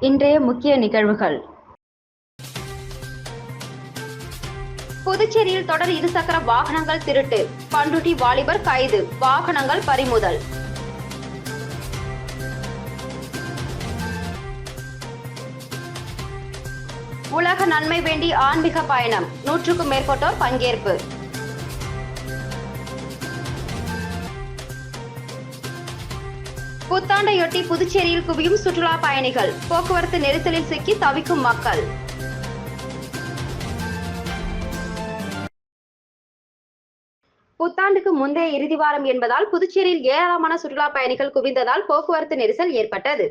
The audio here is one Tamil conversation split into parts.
இன்றைய முக்கிய நிகழ்வுகள். புதுச்சேரியில் தொடர் இருசக்கர வாகனங்கள் திருட்டு. பண்ருட்டி வாலிபர் கைது வாகனங்கள் பறிமுதல். உலக நன்மை வேண்டி ஆன்மீக பயணம். நூற்றுக்கும் மேற்பட்டோர் பங்கேற்பு. புத்தாண்டையொட்டி புதுச்சேரியில் குவியும் சுற்றுலா பயணிகள். போக்குவரத்து நெரிசலில் சிக்கி தவிக்கும் மக்கள். புத்தாண்டுக்கு முந்தைய இறுதி வாரம் என்பதால் புதுச்சேரியில் ஏராளமான சுற்றுலா பயணிகள் குவிந்ததால் போக்குவரத்து நெரிசல் ஏற்பட்டது.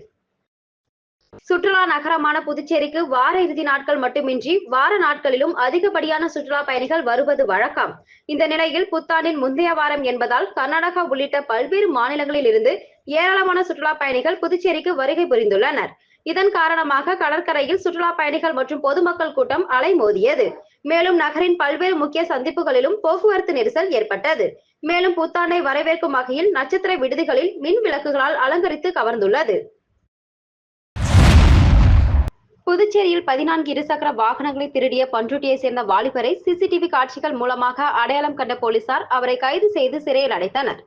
சுற்றுலா நகரமான புதுச்சேரிக்கு வார இறுதி நாட்கள் மட்டுமின்றி வார நாட்களிலும் அதிகப்படியான சுற்றுலா பயணிகள் வருவது வழக்கம். இந்த நிலையில் புத்தாண்டின் முந்தைய வாரம் என்பதால் கர்நாடகா உள்ளிட்ட பல்வேறு மாநிலங்களில் இருந்து ஏராளமான சுற்றுலா பயணிகள் புதுச்சேரிக்கு வருகை புரிந்துள்ளனர். இதன் காரணமாக கடற்கரையில் சுற்றுலா பயணிகள் மற்றும் பொதுமக்கள் கூட்டம் அலைமோதியது. மேலும் நகரின் பல்வேறு முக்கிய சந்திப்புகளிலும் போக்குவரத்து நெரிசல் ஏற்பட்டது. மேலும் புத்தாண்டை வரவேற்கும் வகையில் நட்சத்திர விடுதிகளில் மின் விளக்குகளால் அலங்கரித்து கவர்ந்துள்ளது. புதுச்சேரியில் பதினான்கு இருசக்கர வாகனங்களை திருடிய பண்ருட்டியை சேர்ந்த வாலிபரை சிசிடிவி காட்சிகள் மூலமாக அடையாளம் கண்ட போலீசார் அவரை கைது செய்து சிறையில் அடைத்தனர்.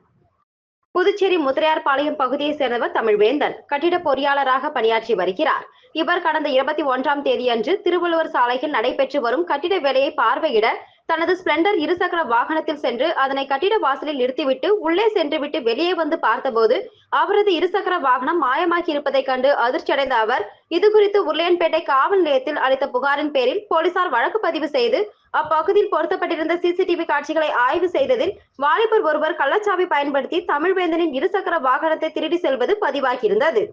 புதுச்சேரி முத்திரையார்பாளையம் பகுதியைச் சேர்ந்தவர் தமிழ்வேந்தன். கட்டிட பொறியாளராக பணியாற்றி வருகிறார். இவர் கடந்த இருபத்தி ஒன்றாம் தேதியன்று திருவள்ளுவர் சாலையில் நடைபெற்று வரும் கட்டிட வேலையை பார்வையிட தனது ஸ்பிளெண்டர் இருசக்கர வாகனத்தில் சென்று அதனை கட்டிட வாசலில் நிறுத்திவிட்டு உள்ளே சென்றுவிட்டு வெளியே வந்து பார்த்தபோது அவரது இருசக்கர வாகனம் மாயமாகி இருப்பதைக் கண்டு அதிர்ச்சியடைந்த அவர் இது குறித்து உருளையன்பேட்டை காவல் நிலையத்தில் அளித்த புகாரின் பேரில் போலீசார் வழக்கு பதிவு செய்து அப்பகுதியில் பொருத்தப்பட்டிருந்த சிசிடிவி காட்சிகளை ஆய்வு செய்ததில் வாலிபர் ஒருவர் கள்ளச்சாவி பயன்படுத்தி தமிழ்வேந்தனின் இருசக்கர வாகனத்தை திருடி செல்வது பதிவாகியிருந்தது.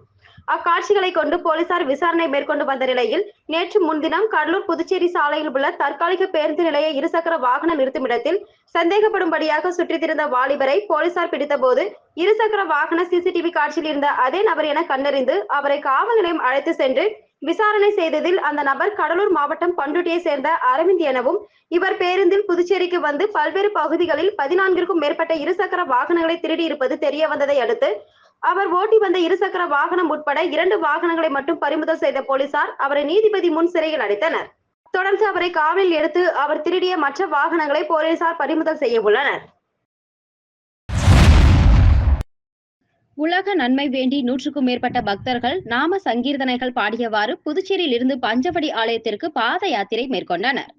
அக்காட்சிகளை கொண்டு போலீசார் விசாரணை மேற்கொண்டு வந்த நிலையில் நேற்று முன்தினம் கடலூர் புதுச்சேரி சாலையில் உள்ள தற்காலிக பேருந்து நிலைய இருசக்கர வாகன நிறுத்துமிடத்தில் சந்தேகப்படும்படியாக சுற்றித் திரிந்த வாலிபரை போலீசார் பிடித்தபோது இருசக்கர வாகன சிசிடிவி காட்சியில் இருந்த அதே நபர் என கண்டறிந்து அவரை காவல் நிலையம் அழைத்து சென்று விசாரணை செய்ததில் அந்த நபர் கடலூர் மாவட்டம் பண்ருட்டியை சேர்ந்த அரவிந்த் எனவும் இவர் பேருந்தில் புதுச்சேரிக்கு வந்து பல்வேறு பகுதிகளில் பதினான்கிற்கும் மேற்பட்ட இருசக்கர வாகனங்களை திருடி இருப்பது தெரிய வந்ததை அடுத்து அவர் ஓட்டி வந்த இருசக்கர வாகனம் உட்பட இரண்டு வாகனங்களை மட்டும் பறிமுதல் செய்த போலீசார் அவரை நீதிபதி முன் சிறையில் அடைத்தனர். தொடர்ந்து அவரை காவலில் எடுத்து அவர் திருடிய மற்ற வாகனங்களை போலீசார் பறிமுதல் செய்ய உள்ளனர். உலக நன்மை வேண்டி நூற்றுக்கும் மேற்பட்ட பக்தர்கள் நாம சங்கீர்த்தனைகள் பாடியவாறு புதுச்சேரியில் இருந்து பஞ்சவடி ஆலயத்திற்கு பாத யாத்திரை மேற்கொண்டனர்.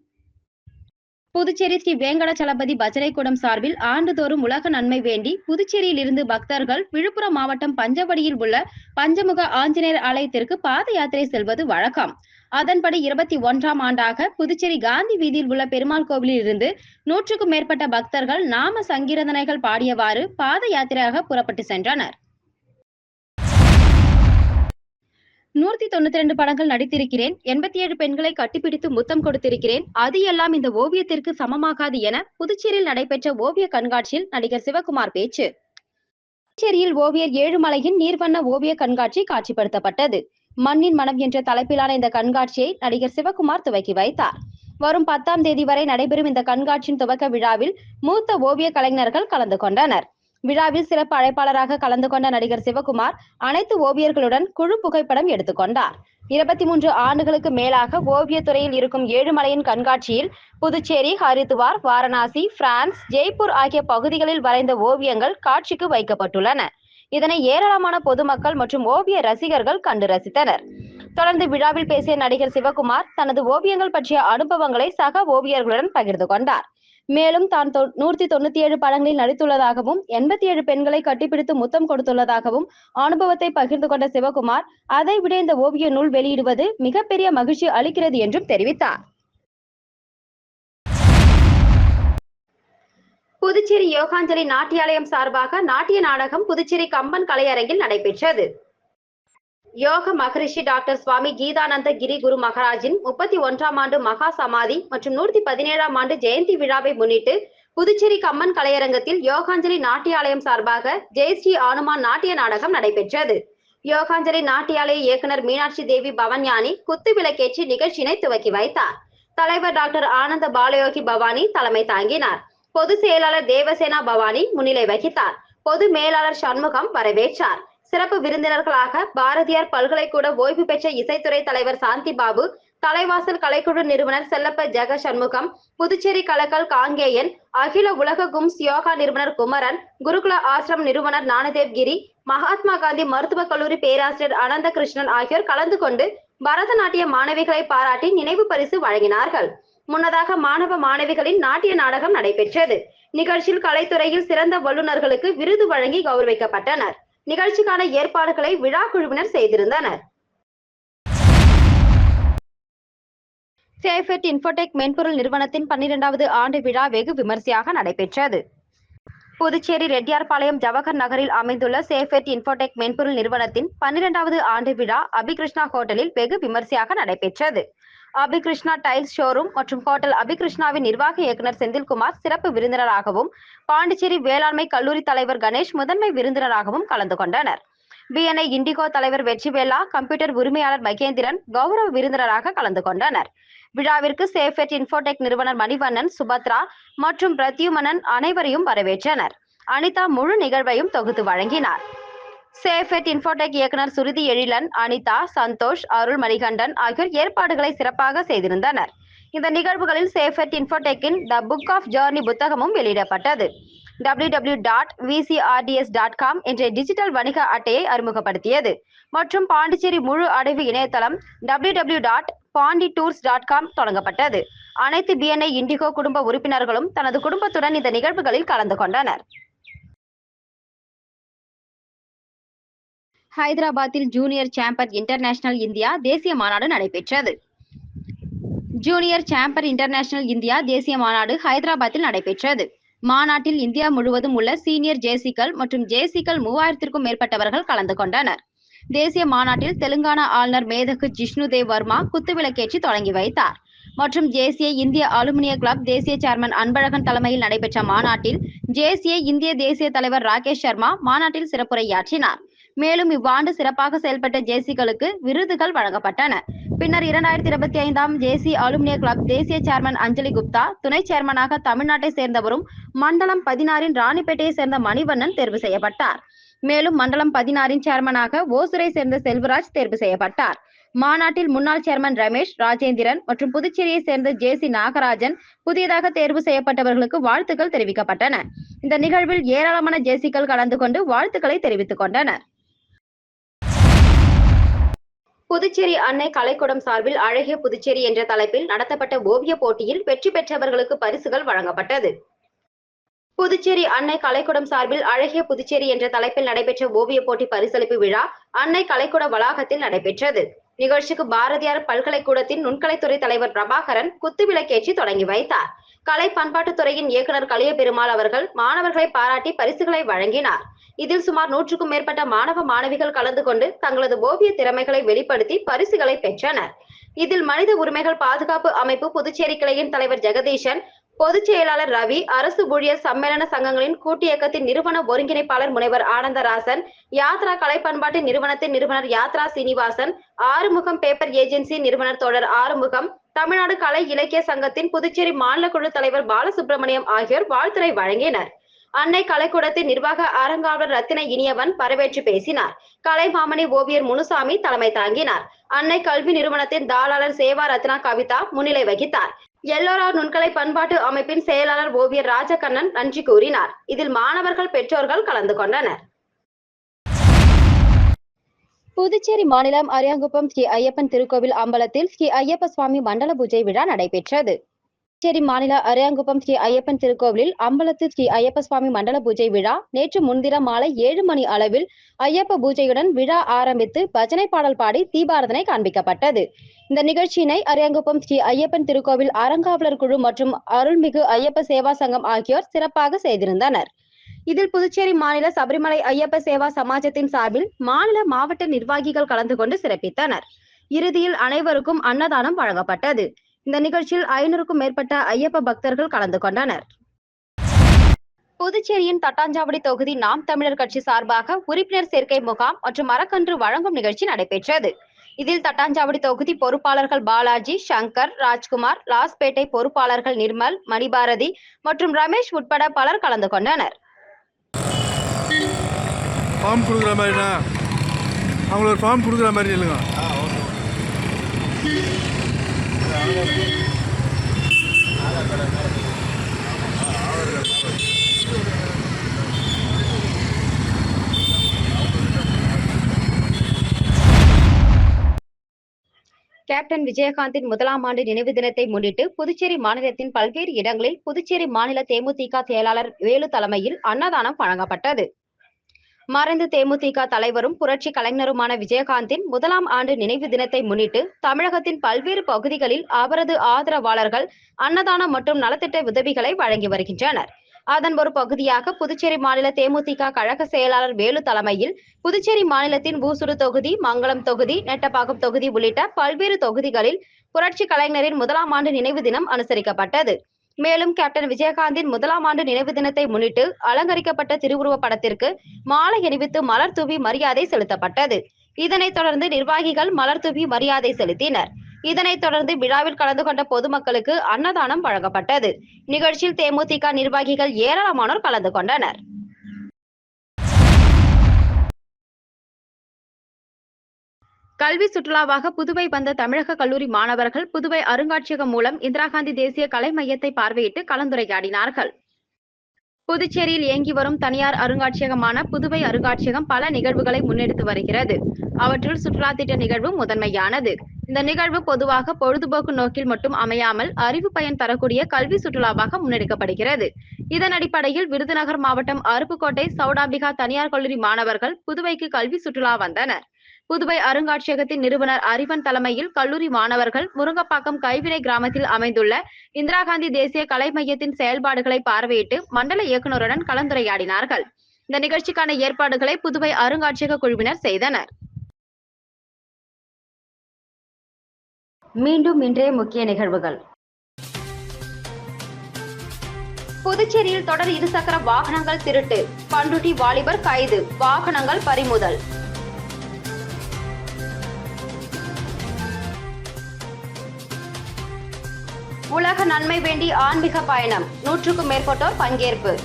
புதுச்சேரி ஸ்ரீ வேங்கடச்சலபதி பஜனை சார்பில் ஆண்டுதோறும் உலக நன்மை வேண்டி புதுச்சேரியில் இருந்து பக்தர்கள் விழுப்புரம் மாவட்டம் பஞ்சவடியில் உள்ள பஞ்சமுக ஆஞ்சநேயர் ஆலயத்திற்கு பாத யாத்திரை செல்வது வழக்கம். அதன்படி இருபத்தி ஒன்றாம் ஆண்டாக புதுச்சேரி காந்தி வீதியில் உள்ள பெருமாள் கோவிலில் இருந்து நூற்றுக்கும் மேற்பட்ட பக்தர்கள் நாம சங்கீரதனைகள் பாடியவாறு பாத யாத்திரையாக புறப்பட்டு சென்றனர். நூத்தி தொண்ணூத்தி ரெண்டு படங்கள் நடித்திருக்கிறேன். எண்பத்தி ஏழு பெண்களை கட்டிப்பிடித்து முத்தம் கொடுத்திருக்கிறேன். அது எல்லாம் இந்த ஓவியத்திற்கு சமமாகாது என புதுச்சேரியில் நடைபெற்ற ஓவிய கண்காட்சியில் நடிகர் சிவகுமார் பேச்சு. புதுச்சேரியில் ஓவியர் ஏழுமலையின் நீர்வண்ண ஓவிய கண்காட்சி காட்சிப்படுத்தப்பட்டது. மண்ணின் மனம் என்ற தலைப்பிலான இந்த கண்காட்சியை நடிகர் சிவகுமார் துவக்கி வைத்தார். வரும் பத்தாம் தேதி வரை நடைபெறும் இந்த கண்காட்சியின் துவக்க விழாவில் மூத்த ஓவிய கலைஞர்கள் கலந்து கொண்டனர். விழாவில் சிறப்பு அழைப்பாளராக கலந்து கொண்ட நடிகர் சிவகுமார் அனைத்து ஓவியர்களுடன் குழு புகைப்படம் எடுத்துக்கொண்டார் இருபத்தி மூன்று ஆண்டுகளுக்கு மேலாக ஓவியத்துறையில் இருக்கும் ஏழுமலையின் கண்காட்சியில் புதுச்சேரி ஹரித்துவார் வாரணாசி பிரான்ஸ் ஜெய்ப்பூர் ஆகிய பகுதிகளில் வரைந்த ஓவியங்கள் காட்சிக்கு வைக்கப்பட்டுள்ளன. இதனை ஏராளமான பொதுமக்கள் மற்றும் ஓவிய ரசிகர்கள் கண்டு ரசித்தனர். தொடர்ந்து விழாவில் பேசிய நடிகர் சிவகுமார் தனது ஓவியங்கள் பற்றிய அனுபவங்களை சக ஓவியர்களுடன் பகிர்ந்து கொண்டார். மேலும் தான் தொ- நூற்றி தொண்ணூத்தி ஏழு படங்களில் நடித்துள்ளதாகவும் எண்பத்தி ஏழு பெண்களை கட்டிப்பிடித்து முத்தம் கொடுத்துள்ளதாகவும் அனுபவத்தை பகிர்ந்து கொண்ட சிவகுமார் அதை விட இந்த ஓவிய நூல் வெளியிடுவது மிகப்பெரிய மகிழ்ச்சி அளிக்கிறது என்றும் தெரிவித்தார். புதுச்சேரி யோகாஞ்சலி நாட்டியாலயம் சார்பாக நாட்டிய நாடகம் புதுச்சேரி கம்பன் கலையரங்கில் நடைபெற்றது. யோக மகரிஷி டாக்டர் சுவாமி கீதானந்த கிரி குரு மகாராஜின் முப்பத்தி ஒன்றாம் ஆண்டு மகா சமாதி மற்றும் நூற்றி பதினேழாம் ஆண்டு ஜெயந்தி விழாவை முன்னிட்டு புதுச்சேரி கம்மன் கலையரங்கத்தில் யோகாஞ்சலி நாட்டியாலயம் சார்பாக ஜெயஸ்ரீ ஆனுமான் நாட்டிய நாடகம் நடைபெற்றது. யோகாஞ்சலி நாட்டியாலய இயக்குனர் மீனாட்சி தேவி பவன்யானி குத்து விளக்கேற்றி நிகழ்ச்சியினை துவக்கி வைத்தார். தலைவர் டாக்டர் ஆனந்த பாலயோகி பவானி தலைமை தாங்கினார். பொதுச் செயலாளர் தேவசேனா பவானி முன்னிலை வகித்தார். பொது மேலாளர் சண்முகம் வரவேற்றார். சிறப்பு விருந்தினர்களாக பாரதியார் பல்கலைக்கூட ஓய்வு பெற்ற இசைத்துறை தலைவர் சாந்தி பாபு தலைவாசல் கலைக்குழு நிறுவனர் செல்லப்ப ஜெக சண்முகம் புதுச்சேரி கலக்கல் காங்கேயன் அகில உலக கும்ஸ் யோகா நிறுவனர் குமரன் குருகுல ஆசிரம் நிறுவனர் ஞானதேவ் கிரி மகாத்மா காந்தி மருத்துவக் கல்லூரி பேராசிரியர் அனந்த கிருஷ்ணன் ஆகியோர் கலந்து கொண்டு பரதநாட்டிய மாணவிகளை பாராட்டி நினைவு பரிசு வழங்கினார்கள். முன்னதாக மாணவ மாணவிகளின் நாட்டிய நாடகம் நடைபெற்றது. நிகழ்ச்சியில் கலைத்துறையில் சிறந்த வல்லுநர்களுக்கு விருது வழங்கி கௌரவிக்கப்பட்டனர். நிகழ்ச்சிக்கான ஏற்பாடுகளை விழா குழுவினர் செய்திருந்தனர். சேஃபெட் இன்ஃபோடெக் மென்பொருள் நிறுவனத்தின் பன்னிரெண்டாவது ஆண்டு விழா வெகு விமர்சையாக நடைபெற்றது. புதுச்சேரி ரெட்டியார்பாளையம் ஜவஹர் நகரில் அமைந்துள்ள சேஃபெட் இன்ஃபோடெக் மென்பொருள் நிறுவனத்தின் பன்னிரெண்டாவது ஆண்டு விழா அபிகிருஷ்ணா ஹோட்டலில் வெகு விமர்சையாக நடைபெற்றது. அபிகிருஷ்ணா டைல்ஸ் ஷோரூம் மற்றும் ஹோட்டல் அபிகிருஷ்ணாவின் நிர்வாக இயக்குநர் செந்தில்குமார் சிறப்பு விருந்தினராகவும் பாண்டிச்சேரி வேளாண்மை கல்லூரி தலைவர் கணேஷ் முதன்மை விருந்தினராகவும் கலந்து கொண்டனர். பிஎன்ஐ இண்டிகோ தலைவர் வெற்றிவேலா கம்ப்யூட்டர் உரிமையாளர் மகேந்திரன் கௌரவ விருந்தினராக கலந்து கொண்டனர். விழாவிற்கு சேஃபெட் இன்ஃபோடெக் நிறுவனர் மணிவண்ணன் சுபத்ரா மற்றும் பிரத்யுமனன் அனைவரையும் வரவேற்றனர். அனிதா முழு நிகழ்வையும் தொகுத்து வழங்கினார். சேஃபெட் இன்ஃபோடெக் இயக்குனர் சுருதி எழிலன் அனிதா சந்தோஷ் அருள் மணிகண்டன் ஆகியோர் ஏற்பாடுகளை சிறப்பாக செய்திருந்தனர். இந்த நிகழ்வுகளில் சேஃபெட் இன்ஃபோடெக்கின் த புக் ஆஃப் ஜேர்னி புத்தகமும் வெளியிடப்பட்டது. W dot VCRTS dot com என்ற டிஜிட்டல் வணிக அட்டையை அறிமுகப்படுத்தியது. மற்றும் பாண்டிச்சேரி முழு அடைவு இணையதளம் W dot Pondy tours dot com தொடங்கப்பட்டது. அனைத்து பிஎன்ஐ இண்டிகோ குடும்ப உறுப்பினர்களும் தனது குடும்பத்துடன் இந்த நிகழ்வுகளில் கலந்து கொண்டனர். ஹைதராபாத்தில் ஜூனியர் சாம்பர் இன்டர்நேஷனல் இந்தியா தேசிய மாநாடு நடைபெற்றது. ஜூனியர் சாம்பர் இன்டர்நேஷனல் இந்தியா தேசிய மாநாடு ஹைதராபாத்தில் நடைபெற்றது. மாநாட்டில் இந்தியா முழுவதும் உள்ள சீனியர் ஜேசிக்கள் மற்றும் ஜேசிக்கள் மூவாயிரத்திற்கும் மேற்பட்டவர்கள் கலந்து கொண்டனர். தேசிய மாநாட்டில் தெலுங்கானா ஆளுநர் மேதகு ஜிஷ்ணு தேவ் வர்மா குத்துவிளக்கேற்றி தொடங்கி வைத்தார். மற்றும் தேசிய இந்திய அலுமினிய கிளப் தேசிய சேர்மன் அன்பழகன் தலைமையில் நடைபெற்ற மாநாட்டில் தேசிய இந்திய தேசிய தலைவர் ராகேஷ் சர்மா மாநாட்டில் சிறப்புரையாற்றினார். மேலும் இவ்வாண்டு சிறப்பாக செயல்பட்ட ஜேசிகளுக்கு விருதுகள் வழங்கப்பட்டன. பின்னர் இரண்டாயிரத்தி இருபத்தி ஐந்தாம் ஜேசி அலுமினிய கிளப் தேசிய சேர்மன் அஞ்சலி குப்தா துணை சேர்மனாக தமிழ்நாட்டை சேர்ந்தவரும் மண்டலம் பதினாறின் ராணிப்பேட்டையை சேர்ந்த மணிவண்ணன் தேர்வு செய்யப்பட்டார். மேலும் மண்டலம் பதினாறின் சேர்மனாக ஓசூரை சேர்ந்த செல்வராஜ் தேர்வு செய்யப்பட்டார். மாநாட்டில் முன்னாள் சேர்மன் ரமேஷ் ராஜேந்திரன் மற்றும் புதுச்சேரியை சேர்ந்த ஜேசி நாகராஜன் புதியதாக தேர்வு செய்யப்பட்டவர்களுக்கு வாழ்த்துக்கள் தெரிவிக்கப்பட்டன. இந்த நிகழ்வில் ஏராளமான ஜேசிக்கள் கலந்து கொண்டு வாழ்த்துக்களை தெரிவித்துக் கொண்டனர். புதுச்சேரி அன்னை கலைக்கூடம் சார்பில் அழகிய புதுச்சேரி என்ற தலைப்பில் நடத்தப்பட்ட ஓவிய போட்டியில் வெற்றி பெற்றவர்களுக்கு பரிசுகள் வழங்கப்பட்டது. புதுச்சேரி அன்னை கலைக்கூடம் சார்பில் அழகிய புதுச்சேரி என்ற தலைப்பில் நடைபெற்ற ஓவிய போட்டி பரிசளிப்பு விழா அன்னை கலைக்கூட வளாகத்தில் நடைபெற்றது. நிகழ்ச்சிக்கு பாரதியார் பல்கலைக்கூடத்தின் நுண்கலைத்துறை தலைவர் பிரபாகரன் குத்துவிளக்கேற்றி தொடங்கி வைத்தார். கலை பண்பாட்டுத்துறையின் இயக்குனர் கலிய பெருமாள் அவர்கள் மாணவர்களை பாராட்டி பரிசுகளை வழங்கினார். இதில் சுமார் நூற்றுக்கும் மேற்பட்ட மாணவ மாணவிகள் கலந்து கொண்டு தங்களது ஓவிய திறமைகளை வெளிப்படுத்தி பரிசுகளை பெற்றனர். இதில் மனித உரிமைகள் பாதுகாப்பு அமைப்பு புதுச்சேரி கிளையின் தலைவர் ஜெகதீஷன் பொதுச் செயலாளர் ரவி அரசு ஊழியர் சம்மேளன சங்கங்களின் கூட்டியக்கத்தின் நிறுவன ஒருங்கிணைப்பாளர் முனைவர் ஆனந்தராசன் யாத்ரா கலை பண்பாட்டு நிறுவனத்தின் நிறுவனர் யாத்ரா சீனிவாசன் ஆறுமுகம் பேப்பர் ஏஜென்சி நிறுவனர் தொடர் ஆறுமுகம் தமிழ்நாடு கலை இலக்கிய சங்கத்தின் புதுச்சேரி மாநில குழு தலைவர் பாலசுப்ரமணியம் ஆகியோர் வாழ்த்துரை வழங்கினர். அன்னை கலைக்கூடத்தின் நிர்வாக அரங்காவலர் ரத்தின இனியவன் வரவேற்று பேசினார். கலைமாமணி ஓவியர் முனுசாமி தலைமை தாங்கினார். அன்னை கல்வி நிறுவனத்தின் தாளாளர் சேவா ரத்னா கவிதா முன்னிலை வகித்தார். எல்லோரா நுண்கலை பண்பாட்டு அமைப்பின் செயலாளர் ஓவியர் ராஜகண்ணன் நன்றி கூறினார். இதில் மாணவர்கள் பெற்றோர்கள் கலந்து கொண்டனர். புதுச்சேரி மாநிலம் அரியாங்குப்பம் ஸ்ரீ ஐயப்பன் திருக்கோவில் அம்பலத்தில் ஸ்ரீ ஐயப்ப சுவாமி மண்டல பூஜை விழா நடைபெற்றது. புதுச்சேரி மாநில அரியாங்குப்பம் ஸ்ரீ ஐயப்பன் திருக்கோவிலில் அம்பலத்து ஸ்ரீ ஐயப்ப சுவாமி மண்டல பூஜை விழா நேற்று முன்தினம் மாலை ஏழு மணி அளவில் ஐயப்ப பூஜையுடன் விழா ஆரம்பித்து பஜனை பாடல் பாடி தீபாரதனை காண்பிக்கப்பட்டது. இந்த நிகழ்ச்சியினை அரியாங்குப்பம் ஸ்ரீ ஐயப்பன் திருக்கோவில் அறங்காவலர் குழு மற்றும் அருள்மிகு ஐயப்ப சேவா சங்கம் ஆகியோர் சிறப்பாக செய்திருந்தனர். இதில் புதுச்சேரி மாநில சபரிமலை ஐயப்ப சேவா சமாஜத்தின் சார்பில் மாநில மாவட்ட நிர்வாகிகள் கலந்து கொண்டு சிறப்பித்தனர். இறுதியில் அனைவருக்கும் அன்னதானம் வழங்கப்பட்டது. இந்த நிகழ்ச்சியில் ஐநூறுக்கும் மேற்பட்ட ஐயப்ப பக்தர்கள் கலந்து கொண்டனர். புதுச்சேரியின் தட்டாஞ்சாவடி தொகுதி நாம் தமிழர் கட்சி சார்பாக உறுப்பினர் சேர்க்கை முகாம் மற்றும் மரக்கன்று வழங்கும் நிகழ்ச்சி நடைபெற்றது. இதில் தட்டாஞ்சாவடி தொகுதி பொறுப்பாளர்கள் பாலாஜி சங்கர் ராஜ்குமார் லாஸ்பேட்டை பொறுப்பாளர்கள் நிர்மல் மணிபாரதி மற்றும் ரமேஷ் உட்பட பலர் கலந்து கொண்டனர். ஃபார்ம் கொடுக்குற மாதிரிண்ணா. அவங்களுக்கு ஒரு ஃபார்ம் கொடுக்குற மாதிரி இல்லைங்க. கேப்டன் விஜயகாந்தின் முதலாம் ஆண்டு நினைவு தினத்தை முன்னிட்டு புதுச்சேரி மாநிலத்தின் பல்வேறு இடங்களில் புதுச்சேரி மாநில தேமுதிக செயலாளர் வேலு தலைமையில் அன்னதானம் வழங்கப்பட்டது. மறைந்த தேமுதிக தலைவரும் புரட்சி கலைஞருமான விஜயகாந்தின் முதலாம் ஆண்டு நினைவு தினத்தை முன்னிட்டு தமிழகத்தின் பல்வேறு பகுதிகளில் அவரது ஆதரவாளர்கள் அன்னதானம் மற்றும் நலத்திட்ட உதவிகளை வழங்கி வருகின்றனர். அதன் ஒரு பகுதியாக புதுச்சேரி மாநில தேமுதிக கழக செயலாளர் வேலு தலைமையில் புதுச்சேரி மாநிலத்தின் ஊசுடு தொகுதி மங்களம் தொகுதி நெட்டப்பாக்கம் தொகுதி உள்ளிட்ட பல்வேறு தொகுதிகளில் புரட்சி கலைஞரின் முதலாம் ஆண்டு நினைவு தினம் அனுசரிக்கப்பட்டது. மேலும் கேப்டன் விஜயகாந்தின் முதலாம் ஆண்டு நினைவு தினத்தை முன்னிட்டு அலங்கரிக்கப்பட்ட திருவுருவ படத்திற்கு மாலை அணிவித்து மலர் தூவி மரியாதை செலுத்தப்பட்டது. இதனைத் தொடர்ந்து நிர்வாகிகள் மலர் தூவி மரியாதை செலுத்தினர். இதனைத் தொடர்ந்து விழாவில் கலந்து கொண்ட பொதுமக்களுக்கு அன்னதானம் வழங்கப்பட்டது. நிகழ்ச்சியில் தேமுதிக நிர்வாகிகள் ஏராளமானோர் கலந்து கொண்டனர். கல்வி சுற்றுலாவாக புதுவை வந்த தமிழக கல்லூரி மாணவர்கள் புதுவை அருங்காட்சியகம் மூலம் இந்திரா காந்தி தேசிய கலை மையத்தை பார்வையிட்டு கலந்துரையாடினார்கள். புதுச்சேரியில் இயங்கி வரும் தனியார் அருங்காட்சியகமான புதுவை அருங்காட்சியகம் பல நிகழ்வுகளை முன்னெடுத்து வருகிறது. அவற்றில் சுற்றுலா திட்ட நிகழ்வு முதன்மையானது. இந்த நிகழ்வு பொதுவாக பொழுதுபோக்கு நோக்கில் மட்டும் அமையாமல் அறிவு பயன் தரக்கூடிய கல்வி சுற்றுலாவாக முன்னெடுக்கப்படுகிறது. இதன் அடிப்படையில் விருதுநகர் மாவட்டம் அருப்புக்கோட்டை சவுடாம்பிகா தனியார் கல்லூரி மாணவர்கள் புதுவைக்கு கல்வி சுற்றுலா வந்தனர். புதுவை அருங்காட்சியகத்தின் நிறுவனர் அறிவன் தலைமையில் கல்லூரி மாணவர்கள் முருங்கப்பாக்கம் கைவினை கிராமத்தில் அமைந்துள்ள இந்திரா காந்தி தேசிய கலை மையத்தின் செயல்பாடுகளை பார்வையிட்டு மண்டல இயக்குநருடன் கலந்துரையாடினார்கள். இந்த நிகழ்ச்சிக்கான ஏற்பாடுகளை புதுவை அருங்காட்சியக குழுவினர் செய்தனர். மீண்டும் இன்றைய முக்கிய நிகழ்வுகள். புதுச்சேரியில் தொடர் இருசக்கர வாகனங்கள் திருட்டு. பண்ருட்டி வாலிபர் கைது. வாகனங்கள் பறிமுதல். உலக நன்மை வேண்டி ஆன்மீக பயணம். நூற்றுக்கும் மேற்பட்டோர் பங்கேற்பு.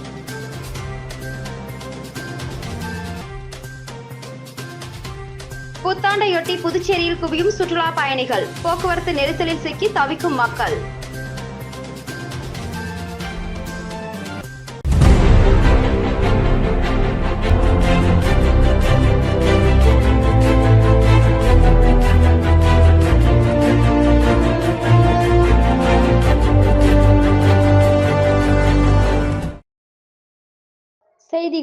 புத்தாண்டையொட்டி புதுச்சேரியில் குவியும் சுற்றுலா பயணிகள். போக்குவரத்து நெரிசலில் சிக்கி தவிக்கும் மக்கள்.